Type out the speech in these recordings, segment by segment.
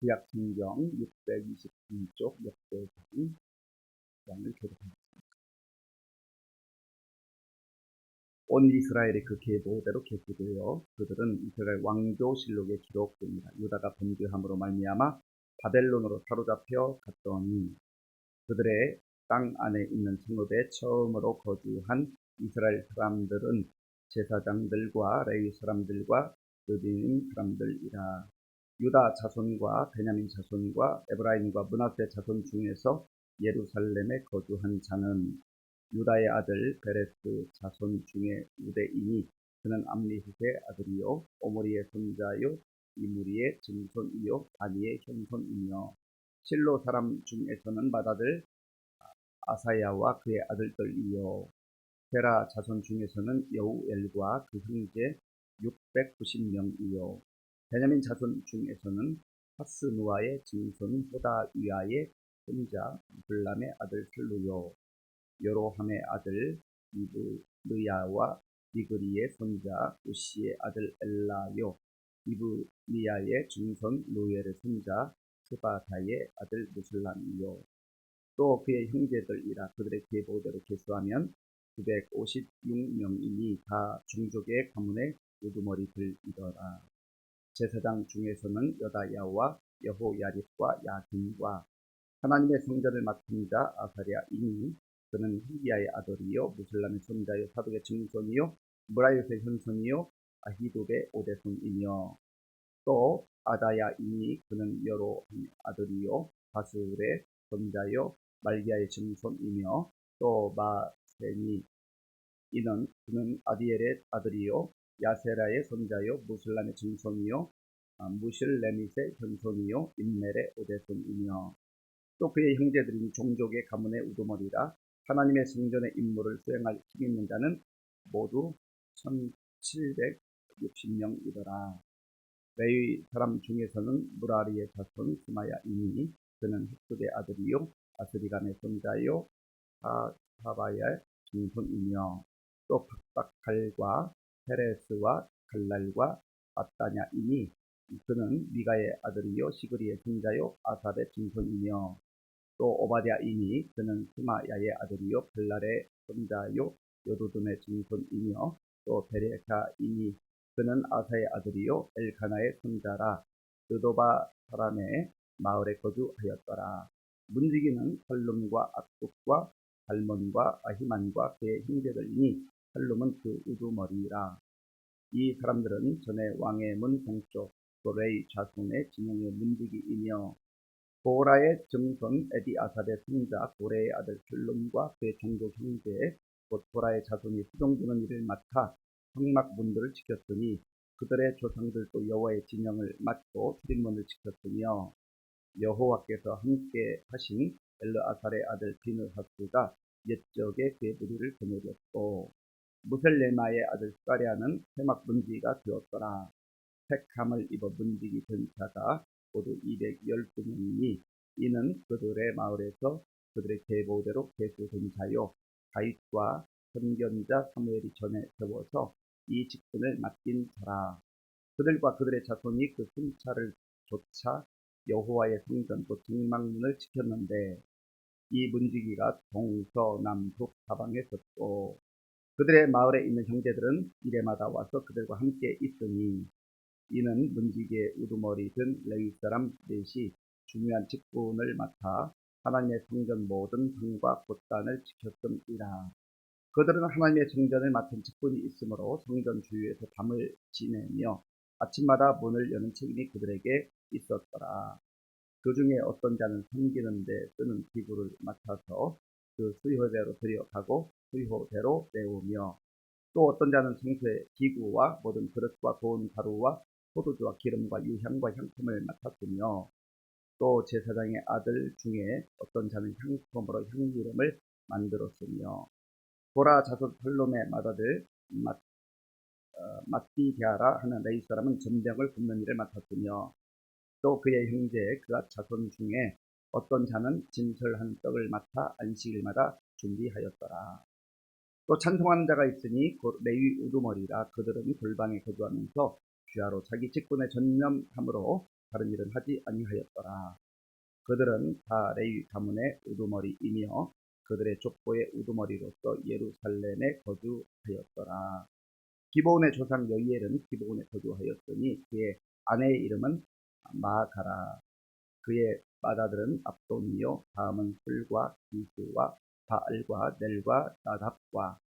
구약 성경 623쪽 역대상 장을 교독하겠습니다. 온 이스라엘이 그 계보대로 계수되어 그들은 이스라엘 왕조실록에 기록됩니다. 유다가 범죄함으로 말미암아 바벨론으로 사로잡혀 갔더니 그들의 땅 안에 있는 성읍에 처음으로 거주한 이스라엘 사람들은 제사장들과 레위 사람들과 르빈 사람들이라. 유다 자손과 베냐민 자손과 에브라임과 문하세 자손 중에서 예루살렘에 거주한 자는 유다의 아들 베레스 자손 중에 우대이니 그는 암리ಹು의 아들이요 오므리의 손자요 이무리의 증손이요 바니의 형손이며 실로 사람 중에서는 맏아들 아사야와 그의 아들들이요. 베라 자손 중에서는 여우엘과 그 형제 690명이요 베냐민 자손 중에서는 하스누아의 증손 호다 위아의 손자 블람의 아들 슬루요 여로함의 아들 이브르야와 이그리의 손자 우시의 아들 엘라요 이브리야의 중손 노엘의 손자 스바다의 아들 무슬람이요. 또 그의 형제들이라 그들의 계보대로 계수하면 956명이니 다 중족의 가문의 우두머리들이더라 제사장 중에서는 여다야와 여호야립과 야긴과 하나님의 성전을 맡은 자 아사리아 이니 그는 히기야의 아들이요 무슬람의 손자요 사독의 증손이요 무라요의 현손이요 아히도의 오대손이며 또 아다야 이니 그는 여로함의 아들이요 바스울의 손자요 말기야의 증손이며 또 마세니 이는 그는 아디엘의 아들이요 야세라의 손자요 무슬람의 증손이요 아, 무실레밋의 현손이요 임멜의 오대손이며 또 그의 형제들인 종족의 가문의 우두머리라 하나님의 성전의 임무를 수행할 힘 있는 자는 모두 1760명이더라. 레위 사람 중에서는 무라리의 자손 스마야이니 그는 흑수의 아들이요 아스리감의 손자요 하바야의 중손이며 또 박박칼과 페레스와 갈랄과 아따냐이니 그는 미가의 아들이요 시그리의 손자요 아삽의 중손이며 또 오바댜이니 그는 스마야의 아들이요 블랄의 손자요 요도둠의 증손이며 또 베레카이니 그는 아사의 아들이요 엘카나의 손자라 느도바 사람의 마을에 거주하였더라. 문지기는 살룸과 압국과 발몬과 아히만과 그의 형제들이니 살룸은 그 우두머리라. 이 사람들은 전에 왕의 문 동쪽 도레이 자손의 진영의 문지기이며 보라의 증손 에디아삽의 손자 고레의 아들 슐룸과 그의 종족 형제 곧 보라의 자손이 수종주는 일을 맡아 성막문들을 지켰으니 그들의 조상들도 여호와의 진영을 맡고 출입문을 지켰으며 여호와께서 함께 하신 엘르아살의 아들 비느하스가 옛적에 그의 무리를 거느렸고 무셀레마의 아들 스가리아는 세막 문지기가 되었더라. 택함을 입어 문지기 된 자가 모두 212명이니 이는 그들의 마을에서 그들의 계보대로 계수된 자요 다윗과 선견자 사무엘이 전에 세워서 이 직분을 맡긴 자라 그들과 그들의 자손이 그 순찰을 조차 여호와의 성전 또 증망문을 지켰는데 이 문지기가 동서남북 사방에 섰고 그들의 마을에 있는 형제들은 이래마다 와서 그들과 함께 있으니 이는 문지기의 우두머리 든 레위 사람 넷이 중요한 직분을 맡아 하나님의 성전 모든 성과 곳단을 지켰음이라. 그들은 하나님의 성전을 맡은 직분이 있으므로 성전 주위에서 밤을 지내며 아침마다 문을 여는 책임이 그들에게 있었더라. 그 중에 어떤 자는 섬기는 데 쓰는 기구를 맡아서 그 수효대로 들여가고 수효대로 내오며 또 어떤 자는 성소의 기구와 모든 그릇과 고운 가루와 포도주와 기름과 유향과 향품을 맡았으며 또 제사장의 아들 중에 어떤 자는 향품으로 향기름을 만들었으며 보라 자손 살롬의 맏아들 맏, 어, mat디디아라 하는 레이 사람은 전병을 굽는 일을 맡았으며 또 그의 형제 그가 자손 중에 어떤 자는 진설한 떡을 맡아 안식일마다 준비하였더라. 또 찬송하는 자가 있으니 곧 레위 우두머리라 그들은 골방에 거주하면서 주야로 자기 직분에 전념함으로 다른 일은 하지 아니하였더라. 그들은 다 레위 가문의 우두머리이며 그들의 족보의 우두머리로서 예루살렘에 거주하였더라. 기브온의 조상 여이엘은 기브온에 거주하였으니 그의 아내의 이름은 마가라. 그의 맏아들은 압돈이요 다음은 술과 기스와 바알과 넬과 나답과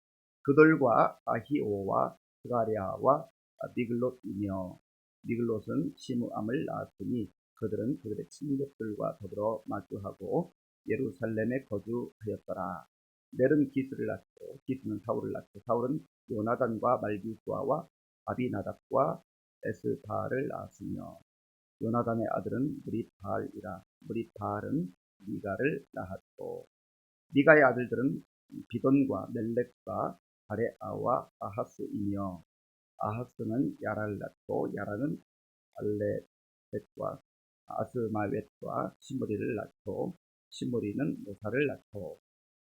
그들과 아히오와 스가리아와 미글롯이며 미글롯은 시므암을 낳았으니 그들은 그들의 친족들과 더불어 마주하고 예루살렘에 거주하였더라. 넬은 기스를 낳고 기스는 사울을 낳고 사울은 요나단과 말기수아와 아비나답과 에스바를 낳았으며 요나단의 아들은 무리바알이라 무리바알은 미가를 낳았고 미가의 아들들은 비돈과 멜렉과 바레아와 아하스이며 아하스는 야라를 낳고 야라는 알레벳과 아스마웻과 시므리를 낳고 시므리는 모사를 낳고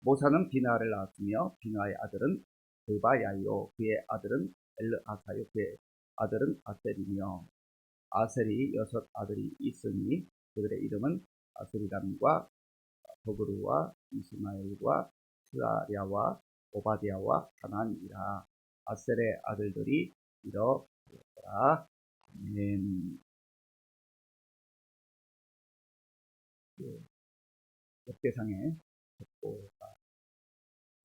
모사는 비나를 낳았으며 비나의 아들은 드바야요 그의 아들은 엘르아사요 그의 아들은 아셀이며 아셀이 여섯 아들이 있으니 그들의 이름은 아스리람과 버그루와 이스마엘과 스아랴와 오바디아와 하난이라 아셀의 아들들이 이러하였더라. 아멘. 예, 역대상의 족보가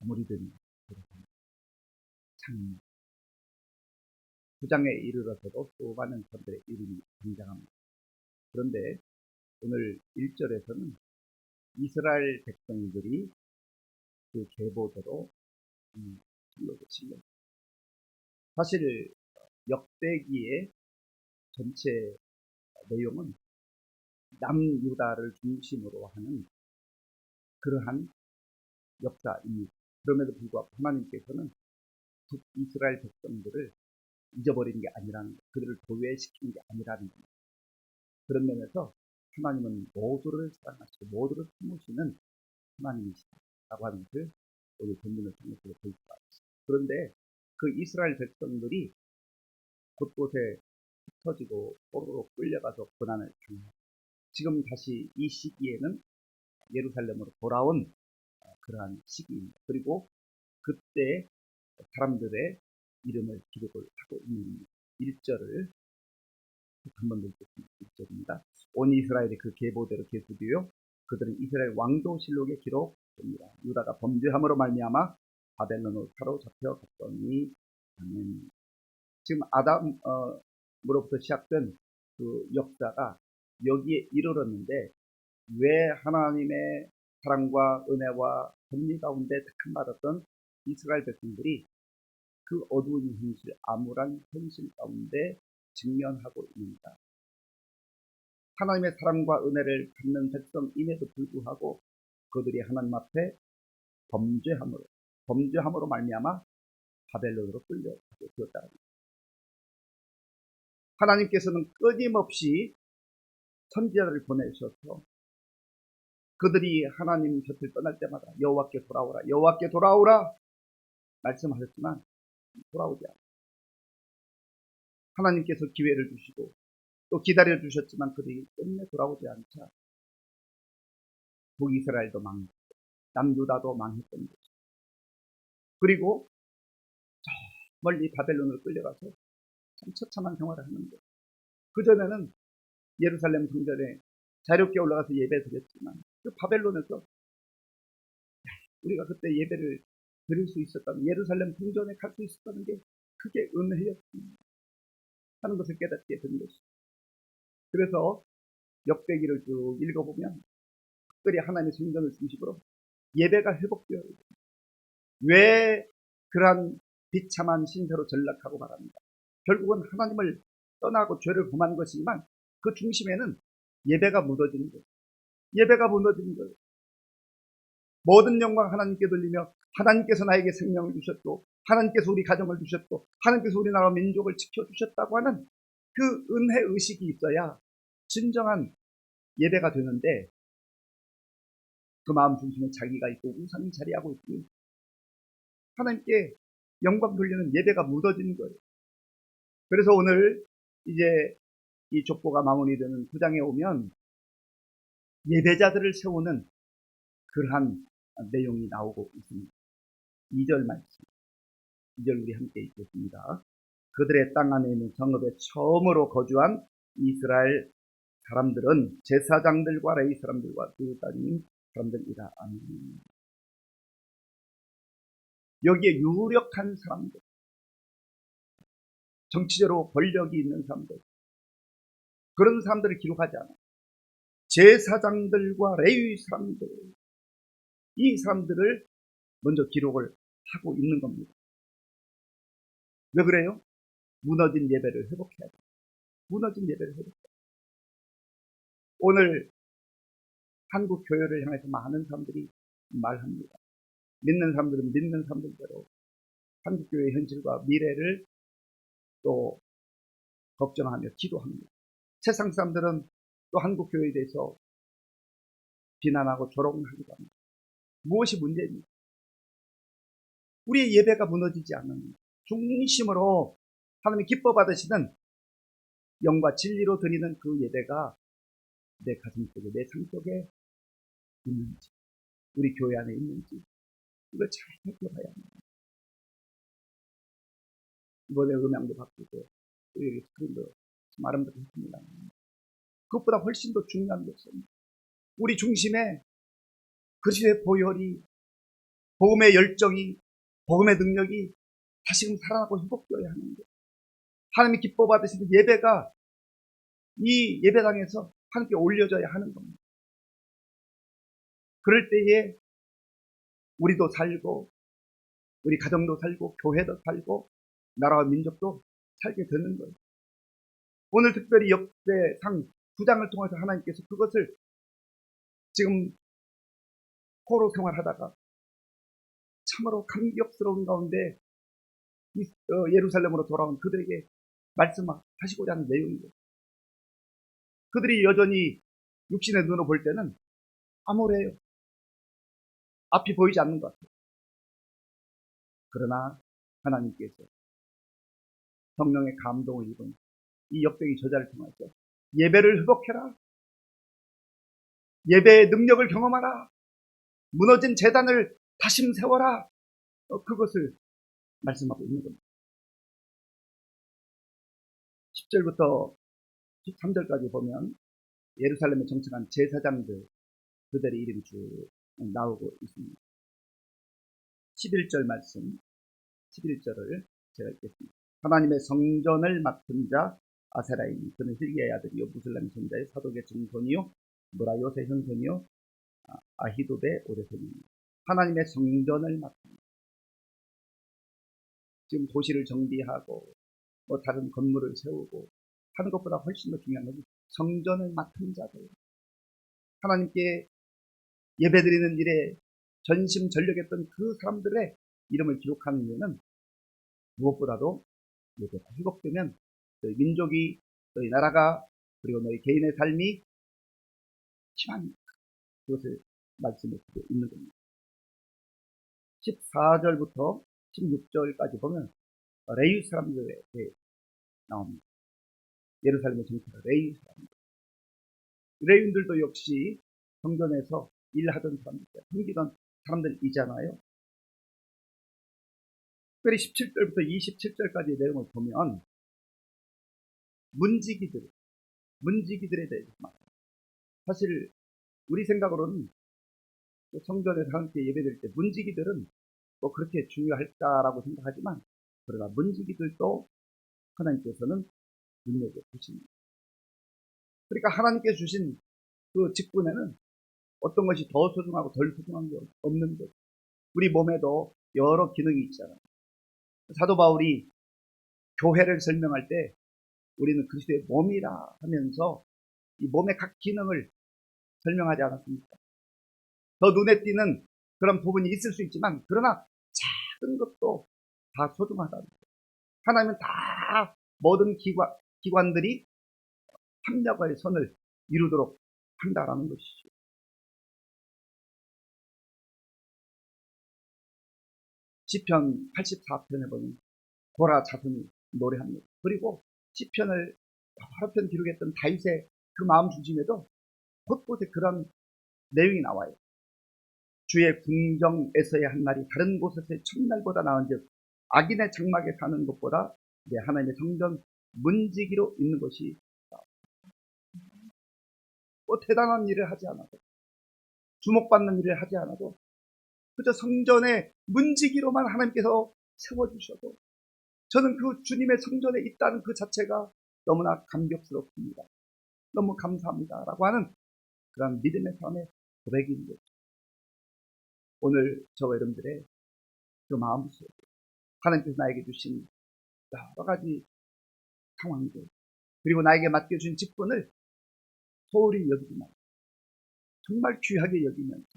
아무리든 참 부장에 이르러서도 수많은 사람들의 이름이 등장합니다. 그런데 오늘 1절에서는 이스라엘 백성들이 그 계보대로 음, 불러주시며 사실 역대기의 전체 내용은 남유다를 중심으로 하는 그러한 역사입니다. 그럼에도 불구하고 하나님께서는 북이스라엘 백성들을 잊어버리는 게 아니라는 것, 그들을 도외시키는 게 아니라는 것. 그런 면에서 하나님은 모두를 사랑하시고 모두를 품으시는 하나님이시다라고 하는 것을 오늘 본문을 통해서 볼 수가 있습니다. 그런데 그 이스라엘 백성들이 곳곳에 흩어지고 포로로 끌려가서 고난을 당하고 지금 다시 이 시기에는 예루살렘으로 돌아온 그러한 시기입니다. 그리고 그때 사람들의 이름을 기록을 하고 있는 1절을 한번 읽겠습니다. 1절입니다. 온 이스라엘이 그 계보대로 계수되어 그들은 이스라엘 왕조실록에 기록됩니다. 유다가 범죄함으로 말미암아 바벨론으로 사로잡혀 갔더니 아멘. 지금 아담으로부터 시작된 그 역사가 여기에 이르렀는데 왜 하나님의 사랑과 은혜와 섭리 가운데 택함 받았던 이스라엘 백성들이 그 어두운 현실, 암울한 현실 가운데 직면하고 있는가? 하나님의 사랑과 은혜를 받는 백성임에도 불구하고 그들이 하나님 앞에 범죄함으로 범죄함으로 말미암아 바벨론으로 끌려가게 되었다. 하나님께서는 끊임없이 선지자들을 보내셔서 그들이 하나님 곁을 떠날 때마다 여호와께 돌아오라 여호와께 돌아오라 말씀하셨지만 돌아오지 않아. 하나님께서 기회를 주시고 또 기다려 주셨지만 그들이 끝내 돌아오지 않자 북이스라엘도 망했고 남유다도 망했던 거죠. 그리고 멀리 바벨론을 끌려가서 참 처참한 생활을 하는데 그전에는 예루살렘 성전에 자유롭게 올라가서 예배 드렸지만 그 바벨론에서 우리가 그때 예배를 드릴 수 있었다는 예루살렘 성전에 갈 수 있었다는 게 그게 은혜였습니다. 하는 것을 깨닫게 된 것이죠. 그래서 역대기를 쭉 읽어보면 특별히 하나님의 성전을 중심으로 예배가 회복되어야 됩니다. 왜 그러한 비참한 신세로 전락하고 말합니다. 결국은 하나님을 떠나고 죄를 범한 것이지만 그 중심에는 예배가 무너지는 거예요. 예배가 무너지는 거예요. 모든 영광 하나님께 돌리며 하나님께서 나에게 생명을 주셨고 하나님께서 우리 가정을 주셨고 하나님께서 우리 나라 민족을 지켜주셨다고 하는 그 은혜 의식이 있어야 진정한 예배가 되는데 그 마음 중심에 자기가 있고 우상이 자리하고 있으니 하나님께 영광 돌리는 예배가 묻어지는 거예요. 그래서 오늘 이제 이 족보가 마무리되는 구장에 오면 예배자들을 세우는 그러한 내용이 나오고 있습니다. 2절 말씀. 2절 우리 함께 읽겠습니다. 그들의 땅 안에 있는 성읍에 처음으로 거주한 이스라엘 사람들은 제사장들과 레이 사람들과 그 따님 사람들이라. 아멘. 여기에 유력한 사람들, 정치적으로 권력이 있는 사람들, 그런 사람들을 기록하지 않아. 제사장들과 레위 사람들, 이 사람들을 먼저 기록을 하고 있는 겁니다. 왜 그래요? 무너진 예배를 회복해야 돼. 무너진 예배를 회복해야 돼. 오늘 한국 교회를 향해서 많은 사람들이 말합니다. 믿는 사람들은 믿는 사람들대로 한국 교회의 현실과 미래를 또 걱정하며 기도합니다. 세상 사람들은 또 한국 교회에 대해서 비난하고 조롱을 하기도 합니다. 무엇이 문제입니까? 우리의 예배가 무너지지 않는 중심으로 하나님이 기뻐 받으시는 영과 진리로 드리는 그 예배가 내 가슴 속에, 내 삶 속에 있는지, 우리 교회 안에 있는지, 이걸 잘 살펴봐야 합니다. 이번에 음향도 바꾸고, 또 여기 스크린도 참 아름답습니다. 그것보다 훨씬 더 중요한 것은 우리 중심에 그리스도의 보혈이, 복음의 열정이, 복음의 능력이 다시금 살아나고 회복되어야 하는 것. 하나님이 기뻐 받으시는 예배가 이 예배당에서 함께 올려져야 하는 겁니다. 그럴 때에 우리도 살고 우리 가정도 살고 교회도 살고 나라와 민족도 살게 되는 거예요. 오늘 특별히 역대상 9장을 통해서 하나님께서 그것을 지금 포로 생활하다가 참으로 감격스러운 가운데 어, 예루살렘으로 돌아온 그들에게 말씀하시고자 하는 내용이죠. 그들이 여전히 육신의 눈으로 볼 때는 암울해요. 앞이 보이지 않는 것 같아요. 그러나 하나님께서 성령의 감동을 입은 이 역대기 저자를 통해서 예배를 회복해라. 예배의 능력을 경험하라. 무너진 재단을 다시 세워라. 어, 그것을 말씀하고 있는 겁니다. 10절부터 13절까지 보면 예루살렘에 정착한 제사장들 그들의 이름이 쭉 나오고 있습니다. 11절 말씀 11절을 제가 읽겠습니다. 하나님의 성전을 맡은 자 아세라임 그는 힐기의 아들이요 무슬람 선자의 사독의 증손이요 무라 요새 현손이요 아, 아히도베 오대손입니다. 하나님의 성전을 맡은 지금 도시를 정비하고 뭐 다른 건물을 세우고 하는 것보다 훨씬 더 중요한 것은 성전을 맡은 자들. 하나님께 예배드리는 일에 전심 전력했던 그 사람들의 이름을 기록하는 이유는 무엇보다도 예배가 회복되면 너희 민족이 너희 나라가 그리고 너희 개인의 삶이 희망이 그것을 말씀해 주고 있는 겁니다. 14절부터 16절까지 보면 레위 사람들에 대해 나옵니다. 예루살렘의 정치가 레위 사람들. 레위인들도 역시 성전에서 일하던 사람들, 섬기던 사람들이잖아요. 특별히 17절부터 27절까지의 내용을 보면 문지기들, 문지기들에 대해서 말해요. 사실 우리 생각으로는 성전에서 함께 예배될 때 문지기들은 뭐 그렇게 중요할까라고 생각하지만 그러나 문지기들도 하나님께서는 눈여겨 보십니다. 그러니까 하나님께 주신 그 직분에는 어떤 것이 더 소중하고 덜 소중한 게 없는 것. 우리 몸에도 여러 기능이 있잖아요. 사도 바울이 교회를 설명할 때 우리는 그리스도의 몸이라 하면서 이 몸의 각 기능을 설명하지 않았습니까? 더 눈에 띄는 그런 부분이 있을 수 있지만 그러나 작은 것도 다 소중하다는 거예요. 하나님은 다 모든 기관, 기관들이 협력의 선을 이루도록 한다라는 것이죠. 시편 84편에 보면 고라 자손이 노래합니다. 그리고 시편을 여러 편 기록했던 다윗의 그 마음 중심에도 곳곳에 그런 내용이 나와요. 주의 궁정에서의 한 날이 다른 곳에서의 첫날보다 나은즉 악인의 장막에 사는 것보다 이제 하나님의 성전 문지기로 있는 것이 뭐 대단한 일을 하지 않아도 주목받는 일을 하지 않아도 그저 성전의 문지기로만 하나님께서 세워주셔도 저는 그 주님의 성전에 있다는 그 자체가 너무나 감격스럽습니다. 너무 감사합니다. 라고 하는 그런 믿음의 삶의 고백인 거죠. 오늘 저와 여러분들의 그 마음속에 하나님께서 나에게 주신 여러 가지 상황들 그리고 나에게 맡겨준 직분을 소홀히 여기지 말고 정말 귀하게 여기면서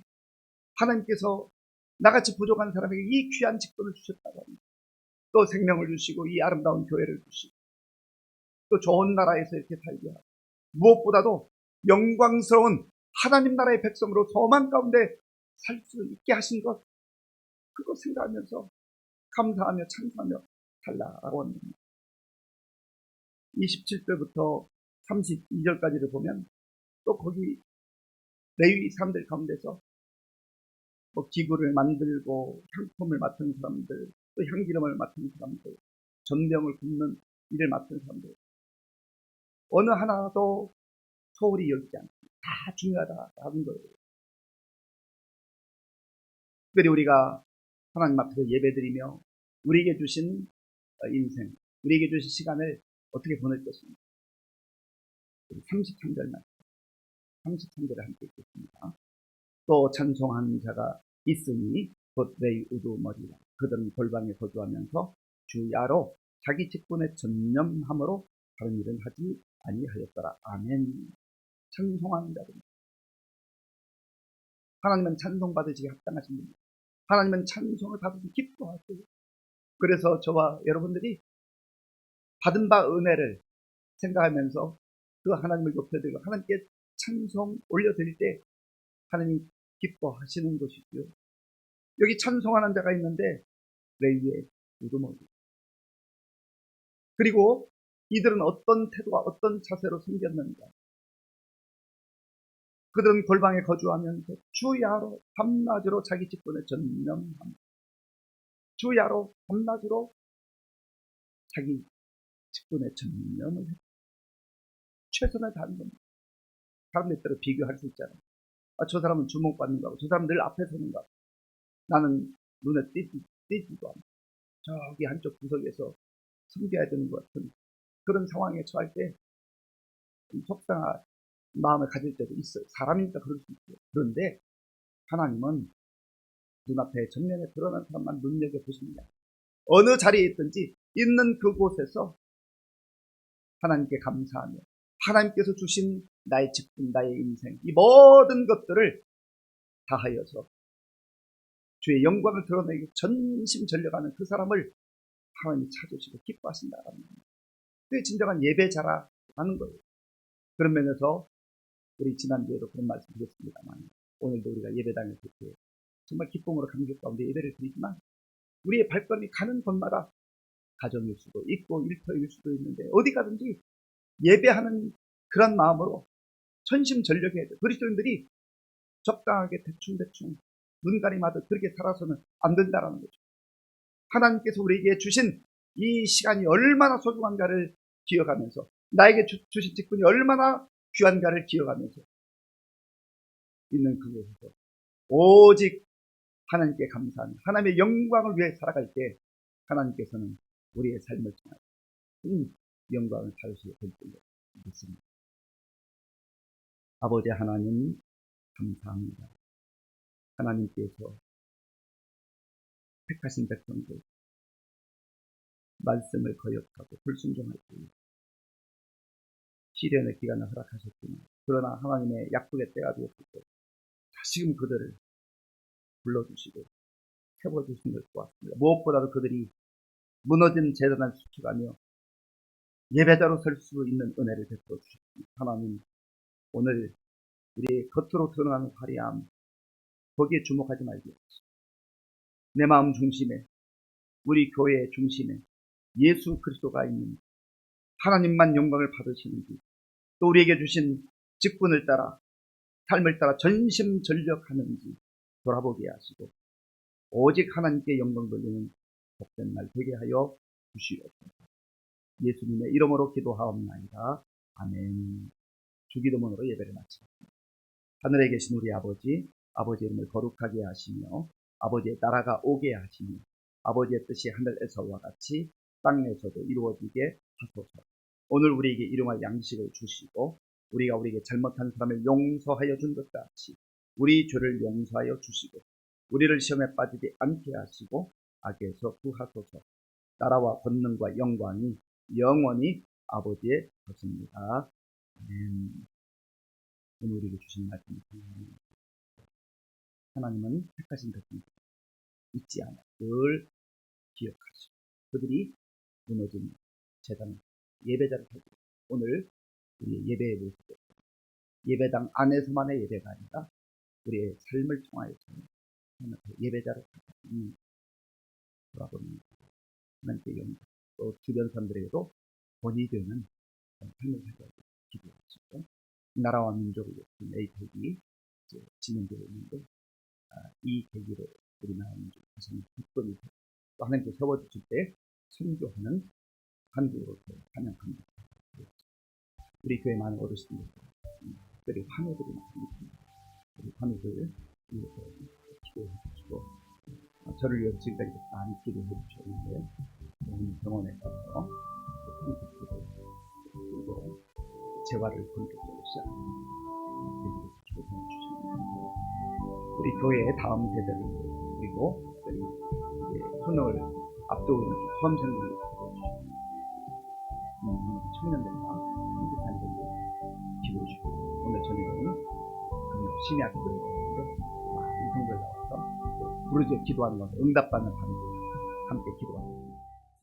하나님께서 나같이 부족한 사람에게 이 귀한 직분을 주셨다고 합니다. 또 생명을 주시고 이 아름다운 교회를 주시고 또 좋은 나라에서 이렇게 살게 하고 무엇보다도 영광스러운 하나님 나라의 백성으로 소망 가운데 살 수 있게 하신 것 그거 생각하면서 감사하며 찬송하며 살라라고 합니다. 27절부터 32절까지를 보면 또 거기 레위 사람들 가운데서 뭐 기구를 만들고 향품을 맡은 사람들, 또 향기름을 맡은 사람들, 전병을 굽는 일을 맡은 사람들 어느 하나도 소홀히 여기지 않습니 다. 다 중요하다라는 거예요. 특별히 우리가 하나님 앞에서 예배드리며 우리에게 주신 인생, 우리에게 주신 시간을 어떻게 보낼 것입니까? 33절 말 33절에 함께 읽겠습니다. 또 찬송하는 자가 있으니 곧 레이 우두머리라. 그들은 골방에 거주하면서 주야로 자기 직분에 전념함으로 다른 일은 하지 아니하였더라. 아멘. 찬송하는 자들. 하나님은 찬송 받으시기 합당하신 분입니다. 하나님은 찬송을 받으시 기뻐하세요. 그래서 저와 여러분들이 받은 바 은혜를 생각하면서 그 하나님을 높여드리고 하나님께 찬송 올려드릴 때 하나님 기뻐하시는 것이죠. 여기 찬송하는 자가 있는데 레이의 우두머리. 그리고 이들은 어떤 태도와 어떤 자세로 생겼는가. 그들은 골방에 거주하면서 주야로 밤낮으로 자기 직분에 전념합니다. 주야로 밤낮으로 자기 직분에 전념을 했다. 최선을 다하는 겁니다. 사람들 때로 비교할 수 있잖아요. 아, 저 사람은 주목받는 거고, 저 사람은 늘 앞에 서는 거고. 나는 눈에 띄지, 띄지도 않고, 저기 한쪽 구석에서 숨겨야 되는 것 같은 그런 상황에 처할 때, 속상한 마음을 가질 때도 있어요. 사람이니까 그럴 수 있어요. 그런데, 하나님은 눈앞에 정면에 드러난 사람만 눈여겨보십니다. 어느 자리에 있든지 있는 그곳에서 하나님께 감사하며 하나님께서 주신 나의 직분, 나의 인생, 이 모든 것들을 다하여서 주의 영광을 드러내기 전심전력하는 그 사람을 하나님이 찾으시고 기뻐하신다라는. 그게 진정한 예배자라는 거예요. 그런 면에서 우리 지난주에도 그런 말씀 드렸습니다만 오늘도 우리가 예배당에 그렇게 정말 기쁨으로 감격 가운데 예배를 드리지만 우리의 발걸음이 가는 곳마다 가정일 수도 있고 일터일 수도 있는데 어디 가든지 예배하는 그런 마음으로 천심전력해야 돼. 그리스도인들이 적당하게 대충대충 눈 가림하듯 그렇게 살아서는 안 된다라는 거죠. 하나님께서 우리에게 주신 이 시간이 얼마나 소중한가를 기억하면서 나에게 주, 주신 직분이 얼마나 귀한가를 기억하면서 있는 그곳에서 오직 하나님께 감사하는 하나님의 영광을 위해 살아갈 때 하나님께서는 우리의 삶을 통하여 큰 영광을 받으시게 될 줄로 믿습니다. 아버지 하나님 감사합니다. 하나님께서 택하신 백성들 말씀을 거역하고 불순종할 때 시련의 기간을 허락하셨지만 그러나 하나님의 약속의 때가 되었을 때 다시금 그들을 불러주시고 세워주신 걸 보았습니다. 무엇보다도 그들이 무너진 재단을 수축하며 예배자로 설 수 있는 은혜를 베풀어 주셨습니다. 하나님 오늘 우리 겉으로 드러나는 화려함 거기에 주목하지 하시고 내 마음 중심에 우리 교회의 중심에 예수 그리스도가 있는 하나님만 영광을 받으시는지 또 우리에게 주신 직분을 따라 삶을 따라 전심전력하는지 돌아보게 하시고 오직 하나님께 영광 돌리는 복된 날 되게 하여 주시옵소서. 예수님의 이름으로 기도하옵나이다. 아멘. 주기도문으로 예배를 마치겠습니다. 하늘에 계신 우리 아버지, 아버지 이름을 거룩하게 하시며 아버지의 나라가 오게 하시며 아버지의 뜻이 하늘에서와 같이 땅에서도 이루어지게 하소서. 오늘 우리에게 일용할 양식을 주시고 우리가 우리에게 잘못한 사람을 용서하여 준 것 같이 우리 죄를 용서하여 주시고 우리를 시험에 빠지지 않게 하시고 악에서 구하소서. 나라와 권능과 영광이 영원히 아버지의 것입니다. 아멘. 오늘 우리에게 주신 말씀을 하나님. 하나님은 택하신 백성들 잊지 않아 늘 기억하시고 그들이 무너진 재단 예배자를 하고 오늘 우리 예배의 모습을 예배당 안에서만의 예배가 아니라 우리의 삶을 통하여서 예배자로 있는 돌아보는 하나님께 영광 또 주변 사람들에게도 본이 되는 삶을 살게 기도하시고 나라와 민족을 위해 APEC이 진행되고 있는데 아, 이 계기로 우리나라 민족 가장 기쁨이 되고 또 하나님께 세워주실 때 선교하는 한국으로 환영합니다. 우리 교회 많은 어르신들, 특별히 환우들이 많습니다. 우리 환우들 위해서 기도해 주시고 어, 저를 위해서 지금까지 많이 기도해 주셨는데 오늘 병원에 가서 기도 그리고 재활을 본격적으로 시작합니다. 기도해. 우리 교회의 다음 세대를 그리고 특별히 손을 앞두고 있는 음, 청년들과 한국한들도 기도해 주시고 오늘 저녁에는 심야 기도를 했는데 많은 성도들 나와서 부르짖어 기도하는 것을 응답받는 밤에 함께 기도합니다.